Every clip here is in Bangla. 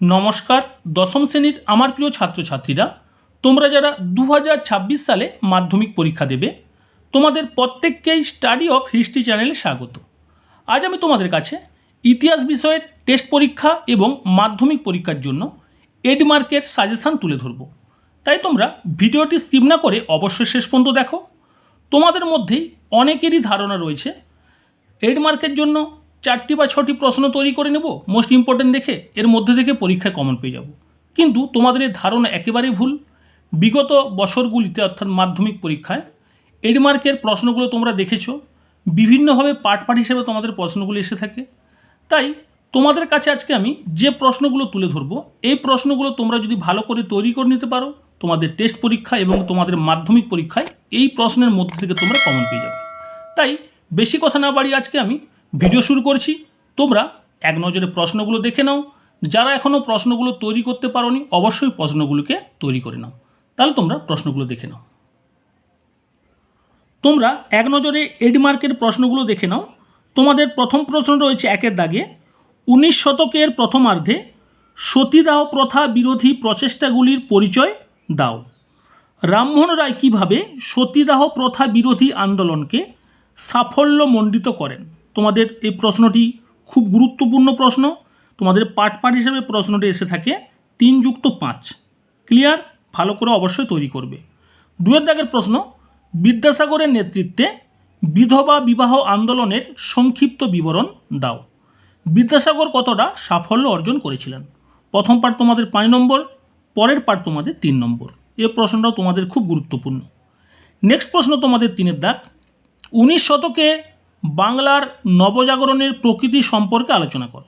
নমস্কার, দশম শ্রেণির আমার প্রিয় ছাত্রছাত্রীরা, তোমরা যারা দু হাজার ছাব্বিশ সালে মাধ্যমিক পরীক্ষা দেবে, তোমাদের প্রত্যেককেই স্টাডি অফ হিস্ট্রি চ্যানেলে স্বাগত। আজ আমি তোমাদের কাছে ইতিহাস বিষয়ের টেস্ট পরীক্ষা এবং মাধ্যমিক পরীক্ষার জন্য এডমার্কের সাজেশান তুলে ধরব। তাই তোমরা ভিডিওটি স্কিপ না করে অবশ্যই শেষ পর্যন্ত দেখো। তোমাদের মধ্যেই অনেকেরই ধারণা রয়েছে এডমার্কের জন্য চারটি বা ছটি প্রশ্ন তৈরি করে নেব মোস্ট ইম্পর্টেন্ট দেখে এর মধ্যে থেকে পরীক্ষায় কমন পেয়ে যাব। কিন্তু তোমাদের এই ধারণা একেবারেই ভুল। বিগত বছরগুলিতে অর্থাৎ মাধ্যমিক পরীক্ষায় এডমার্কের প্রশ্নগুলো তোমরা দেখেছ। বিভিন্নভাবে পার্ট পার্ট হিসেবে তোমাদের প্রশ্নগুলো এসে থাকে। তাই তোমাদের কাছে আজকে আমি যে প্রশ্নগুলো তুলে ধরবো, এই প্রশ্নগুলো তোমরা যদি ভালো করে তৈরি করে নিতে পারো, তোমাদের টেস্ট পরীক্ষা এবং তোমাদের মাধ্যমিক পরীক্ষায় এই প্রশ্নের মধ্যে থেকে তোমরা কমন পেয়ে যাবে। তাই বেশি কথা না বাড়িয়ে আজকে আমি ভিডিও শুরু করছি। তোমরা এক নজরে প্রশ্নগুলো দেখে নাও। যারা এখনও প্রশ্নগুলো তৈরি করতে পারোনি, অবশ্যই প্রশ্নগুলোকে তৈরি করে নাও। তাহলে তোমরা প্রশ্নগুলো দেখে নাও। তোমরা এক নজরে এডমার্কের প্রশ্নগুলো দেখে নাও। তোমাদের প্রথম প্রশ্ন রয়েছে একের দাগে, উনিশ শতকের প্রথমার্ধে সতীদাহ প্রথা বিরোধী প্রচেষ্টাগুলির পরিচয় দাও। রামমোহন রায় কীভাবে সতীদাহ প্রথা বিরোধী আন্দোলনকে সাফল্যমণ্ডিত করেন? তোমাদের এই প্রশ্নটি খুব গুরুত্বপূর্ণ প্রশ্ন। তোমাদের পাট পাট হিসেবে প্রশ্নটি এসে থাকে তিন যুক্ত পাঁচ। ক্লিয়ার? ভালো করে অবশ্যই তৈরি করবে। দুয়ের দাগের প্রশ্ন, বিদ্যাসাগরের নেতৃত্বে বিধবা বিবাহ আন্দোলনের সংক্ষিপ্ত বিবরণ দাও। বিদ্যাসাগর কতটা সাফল্য অর্জন করেছিলেন? প্রথম পার্ট তোমাদের পাঁচ নম্বর, পরের পার্ট তোমাদের তিন নম্বর। এ প্রশ্নটাও তোমাদের খুব গুরুত্বপূর্ণ। নেক্সট প্রশ্ন তোমাদের তিনের দাগ, উনিশ শতকে বাংলার নবজাগরণের প্রকৃতি সম্পর্কে আলোচনা করো।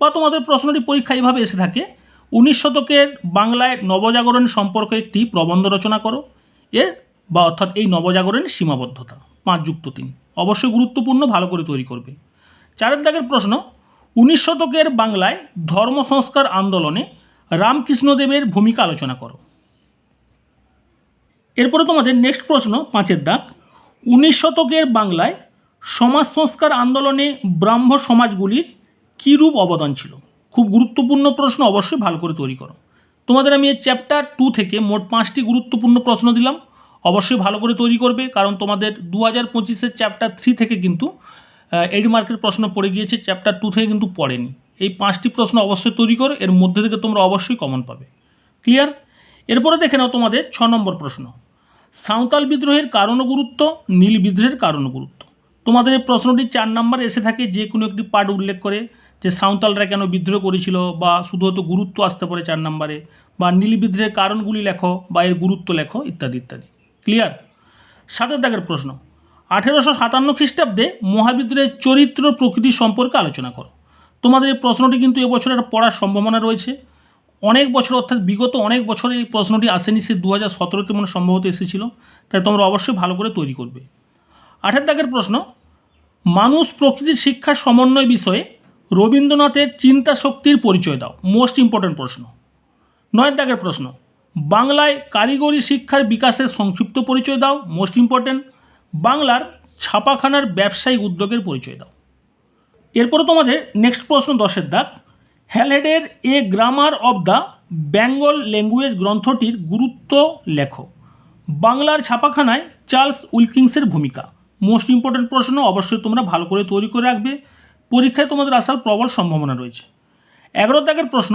বা তোমাদের প্রশ্নটি পরীক্ষা এইভাবে এসে থাকে, উনিশ শতকের বাংলায় নবজাগরণ সম্পর্কে একটি প্রবন্ধ রচনা করো। এর, বা অর্থাৎ এই নবজাগরণের সীমাবদ্ধতা, পাঁচ যুক্ত তিন, অবশ্যই গুরুত্বপূর্ণ, ভালো করে তৈরি করবে। চারের দাগের প্রশ্ন, উনিশ শতকের বাংলায় ধর্ম সংস্কার আন্দোলনে রামকৃষ্ণদেবের ভূমিকা আলোচনা করো। এরপরে তোমাদের নেক্সট প্রশ্ন, পাঁচের দাগ, উনিশ শতকের বাংলায় সমাজ সংস্কার আন্দোলনে ব্রাহ্ম সমাজগুলির কী রূপ অবদান ছিল? খুব গুরুত্বপূর্ণ প্রশ্ন অবশ্যই ভালো করে তৈরি করো। তোমাদের আমি এই চ্যাপ্টার টু থেকে মোট পাঁচটি গুরুত্বপূর্ণ প্রশ্ন দিলাম। অবশ্যই ভালো করে তৈরি করবে, কারণ তোমাদের দু হাজার পঁচিশের চ্যাপ্টার থ্রি থেকে কিন্তু এইট মার্কের প্রশ্ন পড়ে গিয়েছে চ্যাপ্টার টু থেকে কিন্তু পড়েনি। এই পাঁচটি প্রশ্ন অবশ্যই তৈরি করো, এর মধ্যে থেকে তোমরা অবশ্যই কমন পাবে। ক্লিয়ার এরপরে দেখে নাও তোমাদের ছ নম্বর প্রশ্ন। সাঁওতাল বিদ্রোহের কারণ গুরুত্ব, নীল বিদ্রোহের কারণ গুরুত্ব। তোমাদের এই প্রশ্নটি চার নাম্বার এসে থাকে যে কোনো একটি পার্ট উল্লেখ করে যে সাঁওতালরা কেন বিদ্রোহ করেছিল বা শুধু হয়তো গুরুত্ব আসতে পারে চার নাম্বারে, বা নীল বিদ্রোহের কারণগুলি লেখো বা এর গুরুত্ব লেখো ইত্যাদি ইত্যাদি। ক্লিয়ার সাতের দাগের প্রশ্ন। আঠেরোশো সাতান্ন খ্রিস্টাব্দে মহাবিদ্রোহের চরিত্র প্রকৃতি সম্পর্কে আলোচনা করো। তোমাদের এই প্রশ্নটি কিন্তু এবছরের পড়ার সম্ভাবনা রয়েছে। অনেক বছর, অর্থাৎ বিগত অনেক বছরে এই প্রশ্নটি আসেনি, সে দু হাজার সতেরোতে মনে সম্ভবত এসেছিল। তাই তোমরা অবশ্যই ভালো করে তৈরি করবে। আঠের দাগের প্রশ্ন মানুষ প্রকৃতির শিক্ষার সমন্বয় বিষয়ে রবীন্দ্রনাথের চিন্তা শক্তির পরিচয় দাও। মোস্ট ইম্পর্ট্যান্ট প্রশ্ন। নয় দাগের প্রশ্ন। বাংলায় কারিগরি শিক্ষার বিকাশের সংক্ষিপ্ত পরিচয় দাও। মোস্ট ইম্পর্ট্যান্ট বাংলার ছাপাখানার ব্যবসায়িক উদ্যোগের পরিচয় দাও। এরপরে তোমাদের নেক্সট প্রশ্ন দশের দাগ। হ্যালেডের a grammar of the Bengal language গ্রন্থটির গুরুত্ব লেখো। বাংলার ছাপাখানায় চার্লস উইলকিংসের ভূমিকা। মোস্ট ইম্পর্ট্যান্ট প্রশ্ন অবশ্যই তোমরা ভালো করে তৈরি করে রাখবে। পরীক্ষায় তোমাদের আসার প্রবল সম্ভাবনা রয়েছে। এগারো দাগের প্রশ্ন,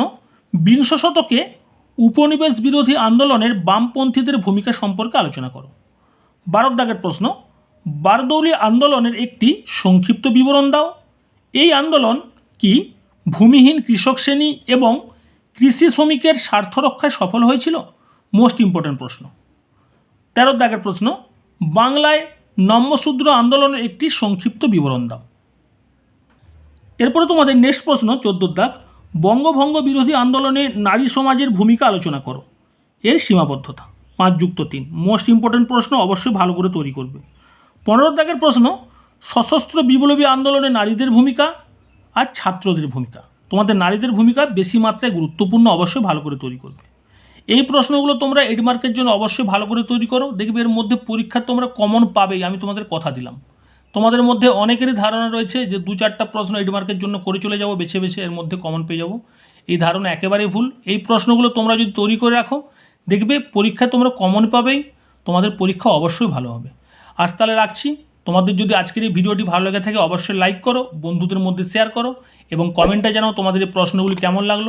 বিংশ শতকে উপনিবেশ বিরোধী আন্দোলনের বামপন্থীদের ভূমিকা সম্পর্কে আলোচনা করো। বারো দাগের প্রশ্ন, বারদৌলি আন্দোলনের একটি সংক্ষিপ্ত বিবরণ দাও। এই আন্দোলন কি ভূমিহীন কৃষক শ্রেণি এবং কৃষি শ্রমিকের স্বার্থ রক্ষায় সফল হয়েছিল? মোস্ট ইম্পর্ট্যান্ট প্রশ্ন। তেরো দাগের প্রশ্ন, বাংলায় নম্বশূদ্র আন্দোলনের একটি সংক্ষিপ্ত বিবরণ দাও। এরপরে তোমাদের নেক্সট প্রশ্ন চোদ্দোর দাগ, বঙ্গভঙ্গ বিরোধী আন্দোলনে নারী সমাজের ভূমিকা আলোচনা করো। এর সীমাবদ্ধতা। পাঁচ যুক্ত তিন। মোস্ট ইম্পর্ট্যান্ট প্রশ্ন অবশ্যই ভালো করে তৈরি করবে। পনেরো দাগের প্রশ্ন, সশস্ত্র বিপ্লবী আন্দোলনে নারীদের ভূমিকা আর ছাত্রদের ভূমিকা। তোমাদের নারীদের ভূমিকা বেশি মাত্রায় গুরুত্বপূর্ণ অবশ্যই ভালো করে তৈরি করবে। এই প্রশ্নগুলো তোমরা এড মার্কের জন্য অবশ্যই ভালো করে তৈরি করো। দেখবে এর মধ্যে পরীক্ষা তোমরা কমন পাবেই, আমি তোমাদের কথা দিলাম। তোমাদের মধ্যে অনেকেরই ধারণা রয়েছে যে দু চারটা প্রশ্ন এড মার্কের জন্য করে চলে যাব, বেছে বেছে এর মধ্যে কমন পেয়ে যাব। এই ধারণা একেবারেই ভুল। এই প্রশ্নগুলো তোমরা যদি তৈরি করে রাখো, দেখবে পরীক্ষায় তোমরা কমন পাবেই, তোমাদের পরীক্ষা অবশ্যই ভালো হবে। আজ তাহলে রাখছি। তোমাদের যদি আজকের এই ভিডিওটি ভালো লেগে থাকে, অবশ্যই লাইক করো, বন্ধুদের মধ্যে শেয়ার করো এবং কমেন্টে জানাও তোমাদের এই প্রশ্নগুলি কেমন লাগল।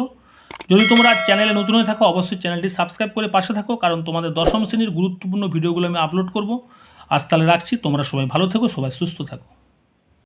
যদি তোমরা চ্যানেলে নতুন হয়ে থাকো, অবশ্যই চ্যানেলটি সাবস্ক্রাইব করে পাশে থাকো, কারণ তোমাদের দশম শ্রেণির গুরুত্বপূর্ণ ভিডিওগুলো আমি আপলোড করব। আজ তাহলে রাখছি, তোমরা সবাই ভালো থেকো, সবাই সুস্থ থাকো।